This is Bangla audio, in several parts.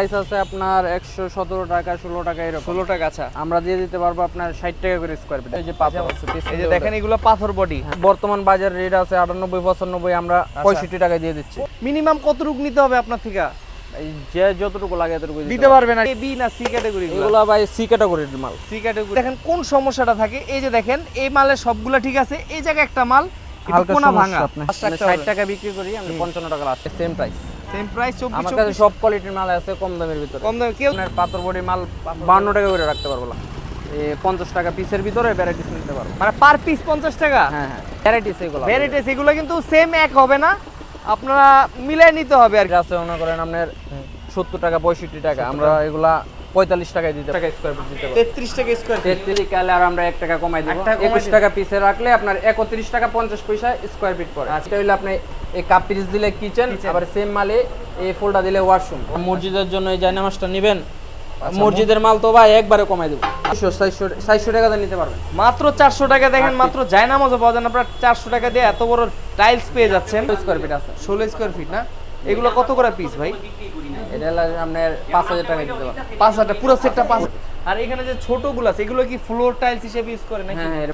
প্রাইস আছে আপনার একশো সতেরো টাকা ষোলো টাকা এরকম। ষোলো টাকা আচ্ছা। আমরা দিয়ে দিতে পারব আপনার ষাট টাকা করে স্কোয়ার ফিট এই যে পাথর। আছে এই যে দেখেন এগুলো পাথর বডি বর্তমান বাজার রেট আছে আটানব্বই পঁচানব্বই আমরা আচ্ছা। পঁয়ষট্টি টাকায় দিয়ে দিচ্ছি। মিনিমাম কত রূপ নিতে হবে আপনার থেকে? যে যতটুকু লাগে এতটুকু দিতে পারবেন না। বি না সি ক্যাটাগরি এগুলো ভাই সি ক্যাটাগরির মাল। সি ক্যাটাগরি দেখেন কোন সমস্যাটা থাকে? এই যে দেখেন এই মালের সবগুলা ঠিক আছে। এই জায়গায় একটা মাল একটু হালকা ভাঙা। আপনার। ষাট টাকা বিক্রি করি আমি পঞ্চান্ন টাকা last same price same price আমার কাছে সব কোয়ালিটির মাল আছে কম দামের ভিতরে। কম দামে কেউ আপনার পাথর বডি মাল বান্ন টাকা করে রাখতে পারব না। এই পঞ্চাশ টাকা পিসের ভিতরে ভ্যারাইটিস নিতে পারব। মানে পার পিস পঞ্চাশ টাকা? হ্যাঁ হ্যাঁ ভ্যারাইটিস এগুলো। ভ্যারাইটিস এগুলো কিন্তু সেম এক হবে না। আপনারা মিলাই নিতে হবে আর কি। এটা আছে মনে করেন আপনার সত্তর টাকা পঁয়ষট্টি টাকা আমরা এগুলা পঁয়তাল্লিশ টাকায় দিতে টাকা স্কোয়ার ফিট দিতে তেত্রিশ টাকা স্কোয়ার তেত্রিশ কালে আর আমরা এক টাকা কমাই দেবো। টাকা একুশ টাকা পিসে রাখলে আপনার একত্রিশ টাকা পঞ্চাশ পয়সা স্কোয়ার ফিট পড়ে। আজকে হইলে আপনি এই কাপ পিস দিলে কিচেন আবার সেম মালে এই ফুলটা দিলে ওয়াশরুম মসজিদের জন্য এই জায়নামাজটা নেবেন। মসজিদের মাল তো ভাই একবারে কমাই দেবো। চারশো টাকাতে নিতে পারবেন। মাত্র চারশো টাকা দেখেন মাত্র জায়নামাজও পাওয়া যায় না। আপনার চারশো টাকা দিয়ে এত বড় টাইলস পেয়ে যাচ্ছেন। স্কোয়ার ফিট আছে। ষোলো স্কোয়ার ফিট না? এগুলো কত করে পিস ভাই? এটা হলো আপনার পাঁচ হাজার টাকা দিতে পারবেন পাঁচ হাজার পুরো সেটটা পাঁচ আর এখানে যে ছোটগুলো আছে এগুলো কি ফ্লোর টাইলস হিসেবে ইউজ করে নাকি? হ্যাঁ হ্যাঁ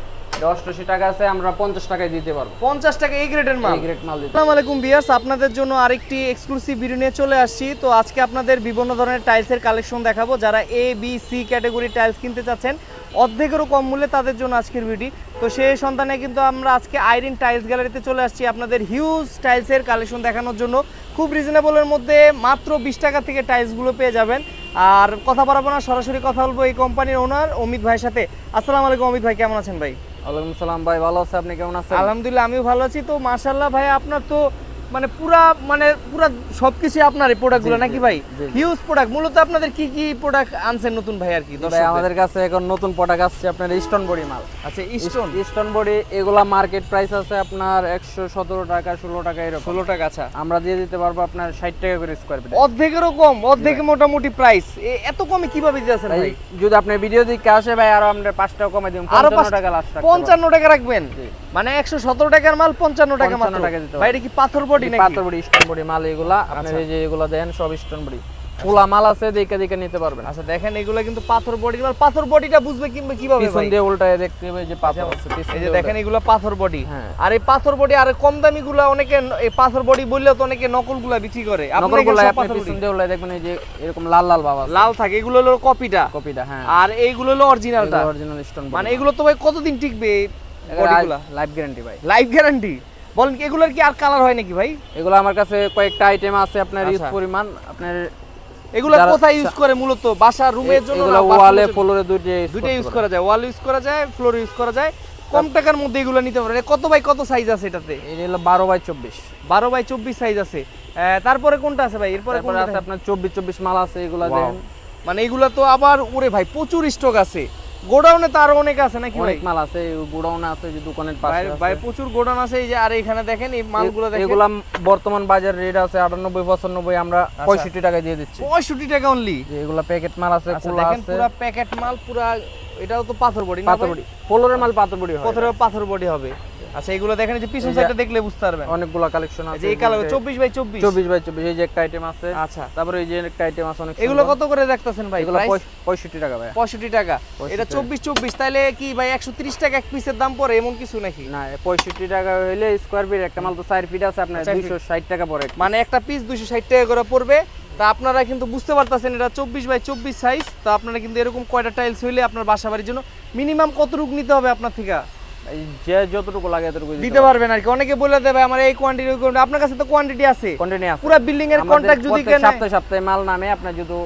অষ্টআশি টাকা আছে আমরা পঞ্চাশ টাকায় দিতে পারব। পঞ্চাশ টাকা এই গ্রেডের মাল? গ্রেড মাল আসসালামু আলাইকুম বিয়ার্স আপনাদের জন্য আরেকটি এক্সক্লুসিভ ভিডিও নিয়ে চলে আসছি। তো আজকে আপনাদের বিভিন্ন ধরনের টাইলসের কালেকশন দেখাবো যারা A B C category tiles কিনতে চাচ্ছেন অর্ধেকেরও কম মূল্যে তাদের জন্য আজকের ভিডিও তো সেই সন্তানে কিন্তু আমরা আজকে আইরিন টাইলস গ্যালারিতে চলে আসছি আপনাদের হিউজ টাইলসের কালেকশন দেখানোর জন্য। খুব রিজনেবলের মধ্যে মাত্র বিশ টাকা থেকে টাইলসগুলো পেয়ে যাবেন। আর কথা বাড়াবো না সরাসরি কথা বলব এই কোম্পানির ওনার অমিত ভাইয়ের সাথে। আসসালামু আলাইকুম অমিত ভাই কেমন আছেন ভাই? ওয়ালাইকুম ভাই, ভালো আছে আপনি? কেমন আছেন? আলহামদুলিল্লাহ আমি ভালো আছি। তো মাশাল্লাহ ভাই, আপনার তো মানে পুরা মানে পুরা সবকিছু আপনার এই প্রোডাক্টগুলো নাকি ভাই। হিউজ প্রোডাক্ট মূলত আপনাদের কি কি প্রোডাক্ট আনছেন নতুন ভাই আর কি ভাই আমাদের কাছে এখন নতুন প্রোডাক্ট আসছে আপনার স্টোন বডি মাল। আচ্ছা স্টোন স্টোন বডি এগুলা মার্কেট প্রাইস আছে আপনার একশো সতেরো টাকা ষোলো টাকা এরকম। ষোলো টাকা আচ্ছা। আমরা দিয়ে দিতে পারব আপনার ষাট টাকা করে স্কোয়ার ফিট অর্ধেকেরও কম অর্ধেকে মোটামুটি প্রাইস এত কমে কীভাবে দিতেছেন ভাই যদি আপনি ভিডিও দিকে আসে ভাই আরও আমরা পাঁচ টাকা কমে পঞ্চান্ন পাঁচ- টাকা লাস্ট পঞ্চান্ন টাকা রাখবেন। মানে একশো সতেরো টাকার মাল পঞ্চান্ন টাকা 55 মাত্র। টাকা দিতে ভাই এটা কি পাথর বডি নাকি? পাথর বডি স্টোন বডি মাল এগুলা। আচ্ছা। এই যে এগুলা দেন সব স্টোন বডি খোলা মাল আছে দেখে দেখে নিতে পারবেন। আচ্ছা দেখেন এগুলো কিন্তু পাথর বডি মাল। পাথর বডিটা বুঝবে কিংবা কীভাবে পিছন আচ্ছা, দিয়ে উল্টায় দেখতে হবে যে পাথর আছে এই যে দেখেন এগুলো পাথর বডি হ্যাঁ। আর এই পাথর বডি আর কম দামি গুলা অনেকে এই পাথর বডি বললেও তো অনেকে নকলগুলা বিক্রি করে। নকলগুলা আপনি পিছন দিয়ে উল্টায় দেখবেন এই যে এরকম লাল লাল বাবা লাল থাকে এগুলো হলো কপিটা। কপিটা হ্যাঁ। আর এইগুলো হলো অরিজিনালটা অরিজিনাল স্টোন মানে এগুলো তো ভাই কতদিন টিকবে বডিগুলা? লাইফ গ্যারান্টি ভাই। লাইফ গ্যারান্টি বলেন এগুলোর কি আর কালার হয় নাকি ভাই? এগুলো আমার কাছে কয়েকটা আইটেম আছে আপনার ইউজ আচ্ছা। পরিমাণ আপনার এগুলো কোথায় ইউজ করে মূলত? বাসা রুমের জন্য এগুলো ওয়ালে? ফ্লোরে দুইটা দুইটা ইউজ করা যায় ওয়াল ইউজ করা যায় ফ্লোর ইউজ করা যায়। কম টাকার মধ্যে এগুলো নিতে পারেন। কত বাই কত সাইজ আছে এটাতে? এটা হলো বারো বাই চব্বিশ। বারো বাই চব্বিশ সাইজ আছে। তারপরে কোনটা আছে ভাই? এরপরে কোনটা আছে আপনার চব্বিশ চব্বিশ মাল আছে এগুলো. দেন। মানে এগুলা তো আবার ওরে ভাই প্রচুর স্টক আছে। গোডাউনে তো আরও অনেক আছে নাকি অনেক মাল আছে গোডাউন আছে যে দোকানের পাশে ভাই- প্রচুর গোডাউন আছে এই যে আর এখানে দেখেন এই মালগুলো দেখেন। এগুলা বর্তমান বাজার রেট আছে আটানব্বই পঁচানব্বই আমরা আচ্ছা। পঁয়ষট্টি টাকা দিয়ে দিচ্ছি। পঁয়ষট্টি টাকা অনলি এগুলা প্যাকেট মাল আছে আচ্ছা আছে দেখেন পুরো প্যাকেট মাল পুরা এটাও তো পাথর বডি পাথর বডি। মাল পাথর বডি হবে পাথরের পাথর বডি হবে। আচ্ছা এগুলো দেখেন যে পিছন সাইডটা দেখলে বুঝতে পারবেন। অনেকগুলা কালেকশন আছে এই কালার চব্বিশ বাই চব্বিশ? চব্বিশ বাই চব্বিশ এই যে একটা আইটেম আছে। আচ্ছা। তারপরে এই যে একটা আইটেম আছে অনেক এগুলো কত করে ভাই? এগুলো price? পঁয়ষ- পঁয়ষট্টি টাকা ভাই পঁয়ষট্টি টাকা। এটা চব্বিশ চব্বিশ তাহলে কি ভাই একশো তিরিশ টাকা এক পিসের দাম পড়ে এমন কিছু নাকি? না পঁয়ষট্টি টাকা হইলে স্কোয়ার ফিট একটা মাল তো চার ফিট আছে আপনার চার দুইশো ষাট টাকা পড়ে। মানে একটা পিস দুইশো ষাট টাকা করে পড়বে। তা আপনারা কিন্তু বুঝতে পারতেছেন এটা চব্বিশ বাই চব্বিশ সাইজ তো আপনারা কিন্তু এরকম কয়টা টাইলস হইলে আপনার বাসা বাড়ির জন্য মিনিমাম কত রূপ নিতে হবে আপনার থেকে? যে যতটুকু লাগে এতটুকু দিতে পারবেন আর কি। অনেকে বলে দেবে আমার এই কোয়ান্টিটি। আপনার কাছে তো কোয়ান্টিটি আছে। কন্টিনিউ আছে। পুরো বিল্ডিং এর কন্ট্রাক্ট যদি কেন সপ্তাহে সপ্তাহে মাল নামে আপনি যদি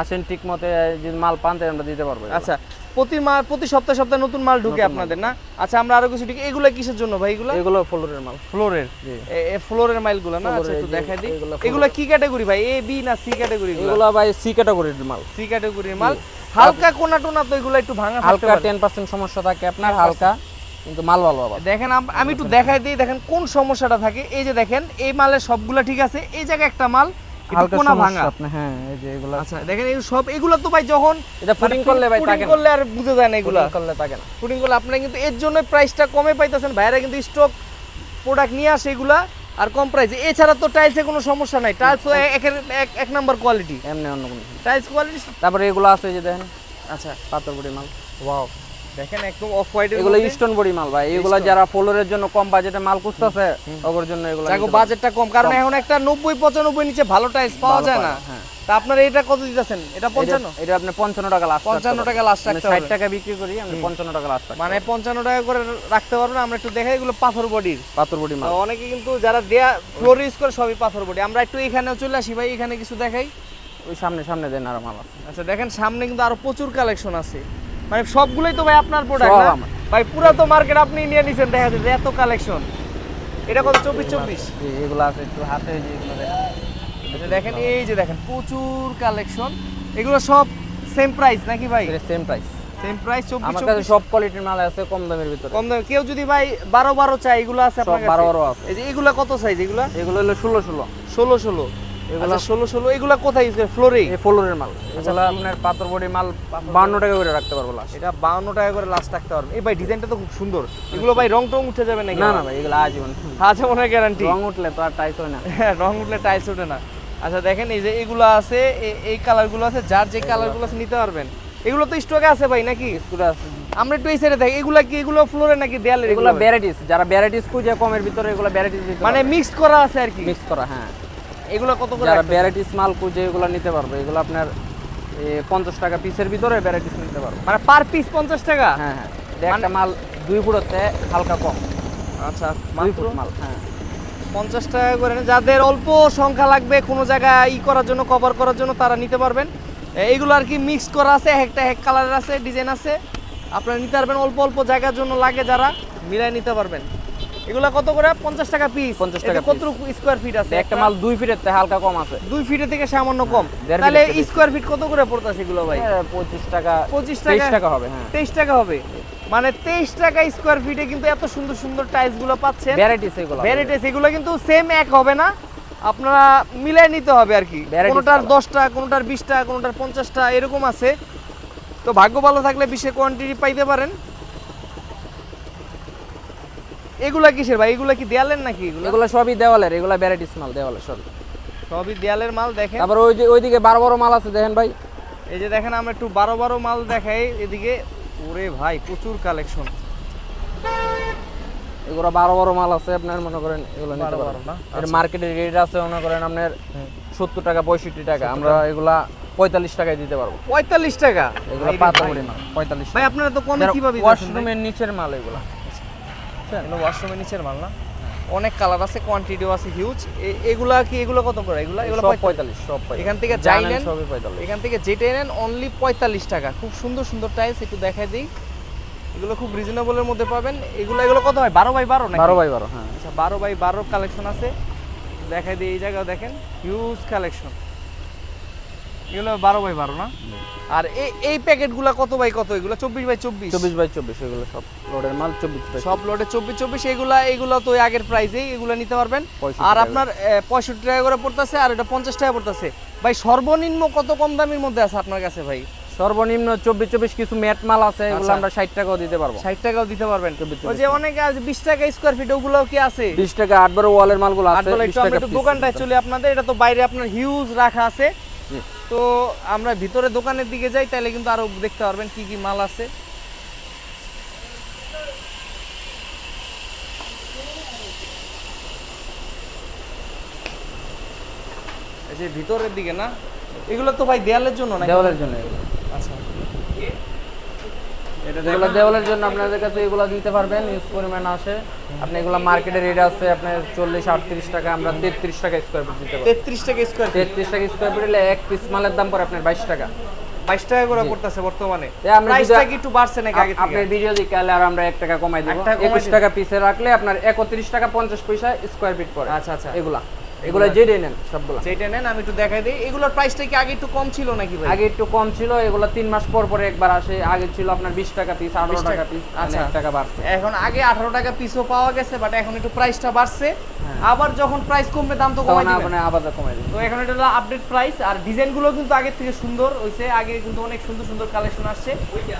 আসেন ঠিক মতে যদি মাল পান তাহলে আমরা দিতে পারব। আচ্ছা প্রতি প্রতি সপ্তাহে সপ্তাহে নতুন মাল ঢুকে আপনাদের না? আচ্ছা আমরা আরও কিছু এগুলো কিসের জন্য ভাই এগুলো? এগুলো ফ্লোরের মাল। ফ্লোরের? ফ্লোরের না? আচ্ছা একটু দেখাই দিই। এগুলো কি ক্যাটাগরি ভাই? এ বি না সি ক্যাটাগরি এগুলো? ভাই সি ক্যাটাগরির মাল। সি ক্যাটাগরির মাল। হালকা কোনা টোনা তো এগুলো একটু ভাঙা হালকা পারে। টেন পার্সেন্ট সমস্যা থাকে আপনার হালকা। কিন্তু মাল ভালো আবার। দেখেন আমি একটু দেখাই দিই দেখেন কোন সমস্যাটা থাকে। এই যে দেখেন এই মালের সবগুলা ঠিক আছে এই জায়গায় একটা মাল কোনা ভাঙা। হ্যাঁ এই যে এগুলো আচ্ছা দেখেন এই সব এগুলো তো ভাই যখন এটা ফুটিং করলে ভাই থাকে করলে আর বুঝে যায় না এগুলা। করলে থাকে না। পুডিং করলে আপনারা কিন্তু এর জন্য প্রাইসটা কমে পাইতেছেন। ভাইরা কিন্তু স্টক প্রোডাক্ট নিয়ে আসে এগুলা আর কম প্রাইস এছাড়া তো টাইলসে কোনো সমস্যা নাই। টাইলস একের এক এক নাম্বার কোয়ালিটি এমনি অন্য কোনো। টাইলস কোয়ালিটি তারপরে এগুলো আছে যে দেখেন। আচ্ছা। পাথর বড়ি মাল। ওয়াও দেখেন একদম অফ হোয়াইটের এগুলো স্টোন বডি মাল ভাই এগুলো যারা ফ্লোরের জন্য কম বাজেটে মাল খুঁজতেছে ওর জন্য এগুলো দেখো বাজেটটা কম কারণ এখন একটা নব্বই পঁচানব্বই নিচে ভালো টাইলস পাওয়া যায় না। হ্যাঁ। তা আপনারা এটা কত দিতেছেন? এটা পঞ্চান্ন? এটা- এটা আপনি পঞ্চান্ন টাকা লাস্ট পঞ্চান্ন টাকা লাস্ট রাখতে হবে টাকা বিক্রি করি আমি পঞ্চান্ন টাকা লাস্ট মানে পঞ্চান্ন টাকা করে রাখতে পারবেন আমরা একটু দেখাই এগুলো পাথর বডির। পাথর বডি মাল। অনেকে কিন্তু যারা দেয়া ফ্লোর ইউজ করে সবই পাথর বডি। আমরা একটু এখানেও চলে আসি ভাই এখানে কিছু দেখাই। ওই সামনে সামনে দেন আর মাল আছে। আচ্ছা দেখেন সামনে কিন্তু আরও প্রচুর কালেকশন আছে। মানে সবগুলোই তো ভাই আপনার প্রোডাক্ট না? ভাই পুরো তো মার্কেট আপনি নিয়ে নিছেন দেখা যাচ্ছে এত কালেকশন এটা কত? চব্বিশ চব্বিশ? এগুলো আছে একটু হাতে দেখেন। দেখেন এই যে দেখেন প্রচুর কালেকশন এগুলো সব সেম প্রাইস নাকি ভাই? সেম প্রাইস সেম প্রাইস চব্বিশ আমার কাছে সব কোয়ালিটির মাল আছে কম দামের ভিতরে। কম দামে কেউ যদি ভাই বারো বারো চাই এগুলো আছে আপনার কাছে? বারো বারো আছে। এই যে এগুলা কত সাইজ এগুলা? এগুলো হলো ষোলো ষোলো। ষোলো ষোলো। এগুলা- এগুলো ষোলো ষোলো এগুলা কোথায় ইউজ করে ফ্লোরেই এই ফ্লোরের মাল। এগুলো আপনার পাথর বডি মাল বান্ন টাকা করে রাখতে পারব লাস্ট এটা বাউন্ন টাকা করে লাস্ট রাখতে পারবেন। এই ভাই ডিজাইনটা তো খুব সুন্দর। এগুলো ভাই রং টং উঠে যাবে নাকি না না ভাই এগুলো আজীবন। আছে গ্যারান্টি রং উঠলে তো আর টাইস না। রং উঠলে টাইলস ওঠে না। আচ্ছা দেখেন এই যে এগুলো আছে এই কালারগুলো আছে যার যে কালারগুলো আছে নিতে পারবেন। এগুলো তো স্টকে আছে ভাই নাকি? আছে। আমরা একটু এই সাইডে দেখি এগুলা কি এগুলো ফ্লোরে নাকি দেয়ালে এগুলো ভ্যারাইটিস যারা ভ্যারাইটিস খুঁজে কমের ভিতরে এগুলো ভ্যারাইটিস মানে মিক্সড করা আছে আর কি। মিক্স করা হ্যাঁ। এগুলো কত করে যারা? ভ্যারাইটিস মাল খুঁজে এগুলো নিতে পারবে। এগুলো আপনার পঞ্চাশ টাকা পিসের ভিতরে ভ্যারাইটিস নিতে পারবে। মানে পার পিস পঞ্চাশ টাকা? হ্যাঁ হ্যাঁ। একটা মাল দুই ফুটতে হালকা কম। আচ্ছা দুই ফুট মাল হ্যাঁ। পঞ্চাশ টাকা করে যাদের অল্প সংখ্যা লাগবে কোনো জায়গায় ই করার জন্য কভার করার জন্য তারা নিতে পারবেন। এইগুলো আর কি মিক্স করা আছে একটা এক কালারের আছে ডিজাইন আছে। আপনারা নিতে পারবেন অল্প অল্প জায়গার জন্য লাগে যারা মিলাই নিতে পারবেন। এগুলো কত করে? পঞ্চাশ টাকা পিস 50 টাকা কত স্কোয়ার ফিট আছে? একটা মাল দুই ফিটের হালকা কম আছে। দুই ফিটের থেকে সামান্য কম। তাহলে স্কোয়ার ফিট কত করে পড়তেছে এগুলো ভাই? এ, পঁচিশ টাকা। 25 তেইশ টাকা? টাকা হবে হ্যাঁ। তেইশ টাকা হবে। মানে তেইশ টাকা স্কোয়ার ফিটে কিন্তু এত সুন্দর সুন্দর টাইলসগুলো পাচ্ছেন। ভ্যারাইটিস এগুলো। ভ্যারাইটিস এগুলো কিন্তু সেম এক হবে না। আপনারা মিলাই নিতে হবে আর কি। কোনোটার। দশটা কোনোটার বিশটা কোনোটার পঞ্চাশটা এরকম আছে। তো ভাগ্য ভালো থাকলে বিশে কোয়ান্টিটি পাইতে পারেন। এগুলা কিসের ভাই? এগুলা কি দেয়ালের নাকি এগুলো? এগুলো সবই দেওয়ালের এগুলো ভ্যারাইটিস মাল দেওয়ালের সবই। সবই দেয়ালের মাল দেখেন। তারপর ওই যে ওইদিকে বারো বারো মাল আছে দেখেন ভাই। এই যে দেখেন আমরা একটু বারো বারো মাল দেখাই এদিকে। ওরে ভাই প্রচুর কালেকশন। এগুলো বারো বারো মাল আছে আপনার মনে করেন এগুলো নিতে পারেন না? এর মার্কেটের রেট আছে মনে করেন আপনার সত্তর টাকা পঁয়ষট্টি টাকা। আমরা এগুলা পঁয়তাল্লিশ টাকায় দিতে পারব। পঁয়তাল্লিশ টাকা? এগুলো পাতা মাল পঁয়তাল্লিশ ভাই আপনারা তো কমে কীভাবে ওয়াশরুমের নিচের মাল এগুলা। এগুলো ওয়াশরুমের নিচের মাল না। অনেক কালার আছে কোয়ান্টিটিও আছে হিউজ এগুলা কি এগুলো কত করে? এগুলো এগুলো পঁয়তাল্লিশ। সব এখান থেকে যাই নেন এখান থেকে যেটা নেন অনলি পঁয়তাল্লিশ টাকা। খুব সুন্দর সুন্দর টাইলস একটু দেখাই দিই। এগুলো খুব রিজনেবলের মধ্যে পাবেন। এগুলো এগুলো কত হয়? বারো বাই বারো নাকি? বারো বাই বারো হ্যাঁ। আচ্ছা বারো বাই বারো কালেকশন আছে। দেখাই দিই এই জায়গাও দেখেন। হিউজ কালেকশন এগুলো বারো বাই বারো না? আর এই এই প্যাকেটগুলো কত বাই কত? এগুলো চব্বিশ বাই চব্বিশ? চব্বিশ বাই চব্বিশ এগুলো সব লোডের মাল চব্বিশ সব লোডে চব্বিশ। চব্বিশ এগুলা এগুলো তো আগের প্রাইসেই এগুলো নিতে পারবেন। আর আপনার পঁয়ষট্টি টাকা করে পড়তেছে আর এটা পঞ্চাশ টাকা পড়তেছে। ভাই সর্বনিম্ন কত কম দামের মধ্যে আছে আপনার কাছে ভাই? সর্বনিম্ন চব্বিশ চব্বিশ কিছু ম্যাট মাল আছে এগুলো আচ্ছা। আমরা ষাট টাকাও দিতে পারব। ষাট টাকাও দিতে পারবেন। চব্বিশ, ওই যে অনেকে আছে বিশ টাকা স্কোয়ার ফিট ওগুলো কি আছে? বিশ টাকা আট বারো ওয়ালের মালগুলো আছে। দোকানটায় চলে আপনাদের এটা তো বাইরে আপনার হিউজ রাখা আছে। তো আমরা ভিতরে দোকানের দিকে যাই তাহলে কিন্তু আরও দেখতে পারবেন কি কি মাল আছে। এই যে ভিতরের দিকে না এগুলো তো ভাই দেয়ালের জন্য না দেওয়ালের জন্য। আচ্ছা। এগুলো দেওয়ালের জন্য আপনাদের কাছে এগুলো দিতে পারবেন ইউজ পরিমাণ আসে। আপনি এগুলো মার্কেটে রেট আছে আপনার চল্লিশ আটত্রিশ টাকা আমরা তেত্রিশ টাকা স্কোয়ার ফিট দিতে তেত্রিশ টাকা স্কোয়ার তেত্রিশ টাকা স্কোয়ার ফিট হলে এক পিস মালের দাম পড়ে আপনার বাইশ টাকা। বাইশ টাকা করে পড়তেছে বর্তমানে। প্রাইসটা কি একটু বাড়ছে নাকি আগে আপনার ভিডিও দিকে আলে আর আমরা এক টাকা কমাই দেবো। একুশ টাকা পিসে রাখলে আপনার একত্রিশ টাকা পঞ্চাশ পয়সা স্কোয়ার ফিট পড়ে। আচ্ছা আচ্ছা। এগুলা। এগুলো যেটা নেন সবগুলো। যেটা নেন আমি একটু দেখাই দিই। এগুলোর প্রাইসটা কি আগে একটু কম ছিল নাকি ভাই? আগে একটু কম ছিল এগুলো তিন মাস পর পরে একবার আসে। আগে ছিল আপনার বিশ টাকা পিস আঠারো টাকা। পিস আচ্ছা। টাকা বাড়ছে। এখন আগে আঠারো টাকা পিসও পাওয়া গেছে বাট এখন একটু প্রাইসটা বাড়ছে। আবার যখন প্রাইস কমবে দাম তো কমাই দিবেন আবার কমাই দিবেন তো এখন এটা হলো আপডেট প্রাইস আর ডিজাইনগুলো কিন্তু আগের থেকে সুন্দর হইছে আগে কিন্তু অনেক সুন্দর সুন্দর কালেকশন আসছে।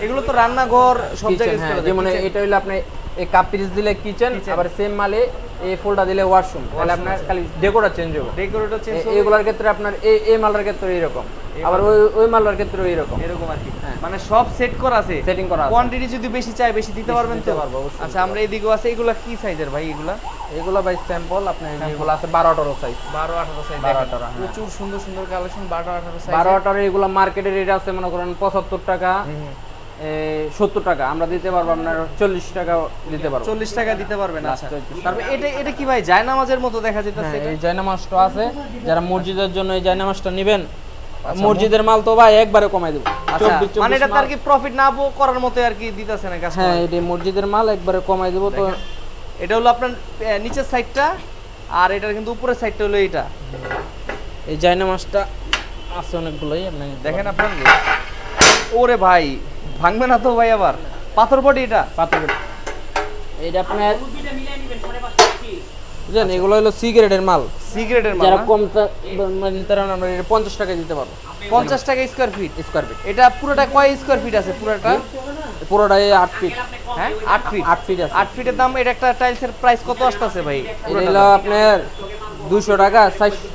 এগুলো তো রান্নাঘর সব জায়গায়। যেমন এটা হইল আপনি এই কাপ পিস দিলে কিচেন। আবার সেম মালে এই ফুলটা দিলে ওয়াশরুম তাহলে আপনার খালি ডেকোরটা চেঞ্জ হবে ডেকোরেটর চেঞ্জ এগুলোর ক্ষেত্রে আপনার এই এই মালটার ক্ষেত্রে এইরকম। আবার ওই ওই মালটার ক্ষেত্রে এইরকম এরকম আর কি। হ্যাঁ। মানে সব সেট করা আছে। সেটিং করা আছে। কোয়ান্টিটি যদি বেশি চাই বেশি দিতে পারবেন তো? পারব, আচ্ছা আমরা এদিকেও আছে। এগুলা কি সাইজের ভাই এগুলা? এগুলো ভাই স্যাম্পল যেগুলো আছে বারো আঠারো সাইজ বারো আঠারো সাইজ 12 18 হ্যাঁ। প্রচুর সুন্দর সুন্দর কালেকশন বারো আঠারো সাইজ বারো আঠারো এগুলো মার্কেটের রেট আছে মনে করেন পঁচাত্তর টাকা সত্তর টাকা। আমরা দিতে পারব আপনার চল্লিশ টাকা দিতে পারব। চল্লিশ টাকা দিতে পারবেন আচ্ছা। তারপর এটা এটা কি ভাই জায়নামাজের মতো দেখা যেতেছে হ্যাঁ, এই জায়নামাজটা আছে। যারা মসজিদের জন্য এই জায়নামাজটা নেবেন মসজিদের মাল তো ভাই একবারে কমাই দেবো। আচ্ছা চব্বিশ মানে এটা। তার কি প্রফিট না করার মতো আর কি দিতেছে না কাজ হ্যাঁ এটা মসজিদের মাল একবারে কমাই দেবো তো। এটা হলো আপনার নিচের সাইডটা আর এটার কিন্তু উপরের সাইডটা হলো এটা এই জায়নামাজটা আছে অনেকগুলোই আপনি দেখেন। আপনার ওরে ভাই ভাঙবে না তো ভাই আবার। পাথর বডি এটা। পাথর এইটা আপনার বুঝলেন? এগুলো হলো সিগারেটের মাল। সিগারেটের মাল যারা কম মানে তারা আমরা এটা পঞ্চাশ টাকা দিতে পারব। পঞ্চাশ টাকা স্কোয়ার ফিট স্কোয়ার ফিট এটা পুরোটা কয় স্কোয়ার ফিট আছে? পুরোটা? পুরোটাই আট ফিট হ্যাঁ? আট ফিট আট ফিট আছে। আট ফিটের দাম এটা একটা টাইলসের প্রাইস কত আসতেছে ভাই? এটা হলো আপনার দুইশো টাকা চারশো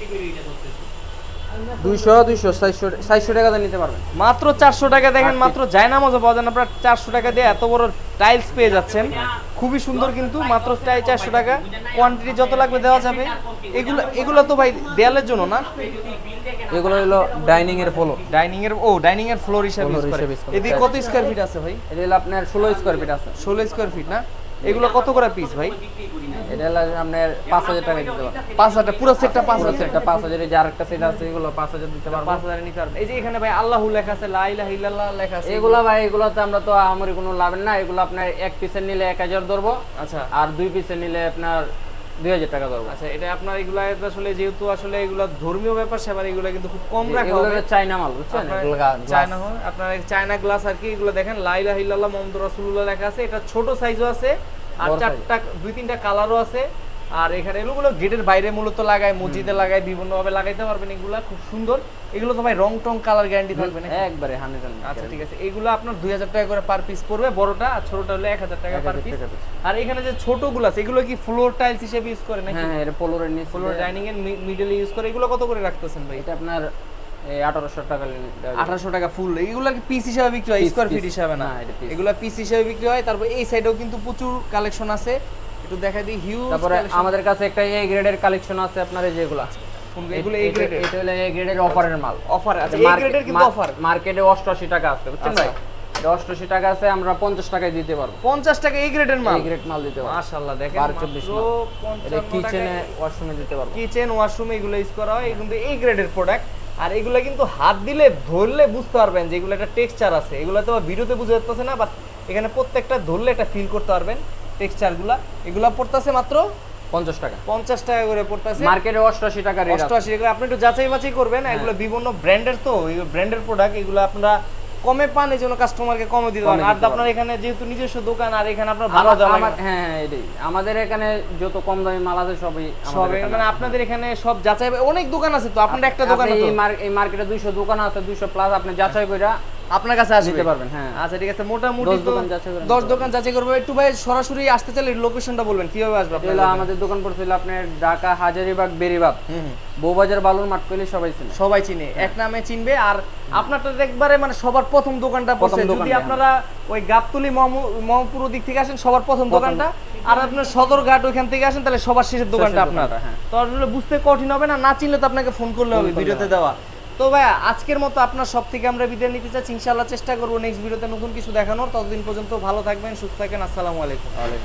দুইশো দুইশো চারশো চারশো টাকাতে নিতে পারবেন। মাত্র চারশো টাকা দেখেন মাত্র জায়নামাজও পাওয়া যায় না। আপনার চারশো টাকা দিয়ে এত বড় টাইলস পেয়ে যাচ্ছেন। খুবই সুন্দর কিন্তু মাত্র প্রায় চারশো টাকা। কোয়ান্টিটি যত লাগবে দেওয়া যাবে। এগুলো এগুলো তো ভাই দেয়ালের জন্য না? এগুলো হলো ডাইনিং এর ফ্লোর ডাইনিং এর ও ডাইনিং এর ফ্লোর হিসাবে এদিকে কত স্কোয়ার ফিট আছে ভাই? এটা হলো আপনার ষোলো স্কোয়ার ফিট আছে। ষোলো স্কোয়ার ফিট না? এগুলো কত করে পিস ভাই? এটা হলো আপনার পাঁচ হাজার টাকা দিতে পারবেন পাঁচ হাজার পুরো সেটটা পাঁচ হাজার? সেটটা পাঁচ হাজার এই যে আরেকটা সেট আছে এগুলো পাঁচ হাজার দিতে পারব। পাঁচ হাজারে নিতে পারবেন এই যে এখানে ভাই আল্লাহু লেখা আছে লা ইলাহা ইল্লাল্লাহ লেখা আছে। এগুলো ভাই এগুলোতে আমরা তো আমার কোনো লাভ না এগুলো আপনার এক পিসের নিলে এক হাজার ধরবো আচ্ছা। আর দুই পিসের নিলে আপনার দুই হাজার টাকা ধরবো। আচ্ছা এটা আপনার এগুলা আসলে যেহেতু আসলে এগুলা ধর্মীয় ব্যাপার সেবার এগুলা কিন্তু খুব কম রাখা হবে। চাইনা মাল বুঝছেন? আপনার এগুলো চায়না হয় আপনার চায়না গ্লাস আর কি এগুলো দেখেন লাইলা হিল্লাল্লাহ মোহাম্মদ রাসূলুল্লাহ লেখা আছে এটা ছোট সাইজও আছে আর চারটা দুই তিনটা কালারও আছে। আর এখানে এগুলো গেটের বাইরে মূলত লাগায় মসজিদে লাগায় বিভিন্ন ভাবে লাগাইতে পারবেন এগুলা খুব সুন্দর। এগুলো তো ভাই রং টং কালার গ্যারান্টি থাকবে না একবারে হান্ড্রেড আচ্ছা ঠিক আছে। এগুলো আপনার দুই হাজার টাকা করে পার পিস পড়বে বড়টা আর ছোটটা হলে এক হাজার টাকা পার পিস আর এখানে যে ছোটগুলো আছে এগুলো কি ফ্লোর টাইলস হিসেবে ইউজ করে নাকি? হ্যাঁ হ্যাঁ এটা পোলোরের নিচে ফ্লোর ডাইনিং এর মিডল ইউজ করে এগুলো কত করে রাখতেছেন ভাই? এটা আপনার এই আঠারোশো টাকা নিলে দেওয়া যাবে। আঠারোশো টাকা ফুল এগুলো কি পিস হিসাবে বিক্রি হয়? স্কোয়ার ফিট হিসাবে না? piece। পিস হিসাবে বিক্রি হয়। তারপর এই সাইডেও কিন্তু প্রচুর কালেকশন আছে। একটু দেখা দিই হিউজ তারপরে আমাদের কাছে একটা এ গ্রেডের কালেকশন আছে আপনার যেগুলা। এগুলো এই গ্রেডের এটা হলো এ গ্রেডের অফারের মাল। অফার আছে এই গ্রেডের কিন্তু অফার মার্কেটে অষ্টআশি টাকা আছে বুঝছেন আচ্ছা। ভাই? অষ্টআশি টাকা আছে আমরা পঞ্চাশ টাকায় দিতে পারব। পঞ্চাশ টাকা এই গ্রেডের মাল? গ্রেড মাল দিতে পারব। মাশাআল্লাহ দেখেন বারো চব্বিশ কিচেনে ওয়াশরুমে দিতে পারব। কিচেন ওয়াশরুমে এগুলো ইউজ করা হয়। কিন্তু এই গ্রেডের প্রোডাক্ট আর এগুলো কিন্তু হাত দিলে ধরলে বুঝতে পারবেন যে এগুলো একটা টেক্সচার আছে। এগুলো তো ভিডিওতে বুঝতে পারতেছে না বাট এখানে প্রত্যেকটা ধরলে একটা ফিল করতে পারবেন টেক্সচারগুলা এগুলো পড়তেছে মাত্র পঞ্চাশ টাকা। পঞ্চাশ টাকা করে পড়তেছে। মার্কেটে অষ্টআশি টাকা অষ্টআশি এগুলো আপনি একটু যাচাই বাছাই করবেন। এগুলো বিভিন্ন ব্র্যান্ডের তো ব্র্যান্ডের প্রোডাক্ট এগুলো আপনারা কমে পান এই জন্য কাস্টমারকে কমে দিতে পারেন। আর আপনার এখানে যেহেতু নিজস্ব দোকান আর এখানে আপনার ভালো দাম হ্যাঁ হ্যাঁ এটাই। আমাদের এখানে যত কম দামি মাল আছে সবই সবই আমাদের মানে আপনাদের এখানে সব যাচাই অনেক দোকান আছে তো আপনার একটা দোকান এই মার্কেটে দুইশো দোকান আছে দুইশো প্লাস আপনি যাচাই করে আপনার কাছে আসবে। পারবেন হ্যাঁ। আচ্ছা ঠিক আছে মোটামুটি দশ দোকান যাচাই দশ দোকান যাচাই করব। একটু ভাই সরাসরি আসতে চাইলে লোকেশনটা বলবেন কীভাবে আসবে আপনার আমাদের দোকান পড়ছিল আপনার ঢাকা হাজারিবাগ বেরিবাগ। বউবাজার বালুর মাঠ পেলে সবাই চিনে। সবাই চিনে এক নামে চিনবে আর আপনারটা একবারে মানে সবার প্রথম দোকানটা পড়ছে। যদি আপনারা ওই গাবতলি মহপুর দিক থেকে আসেন সবার প্রথম দোকানটা। আর আপনার সদরঘাট ওইখান থেকে আসেন তাহলে সবার শেষের দোকানটা আপনার। হ্যাঁ। তো আসলে বুঝতে কঠিন হবে না না চিনলে তো আপনাকে ফোন করলে হবে ভিডিওতে দেওয়া। তো ভাই আজকের মতো আপনার সব থেকে আমরা বিদায় নিতে চাচ্ছি। ইনশাআল্লাহ চেষ্টা করব নেক্সট ভিডিওতে নতুন কিছু দেখানোর। ততদিন পর্যন্ত ভালো থাকবেন, সুস্থ থাকেন। আসসালামু আলাইকুম। তাহলে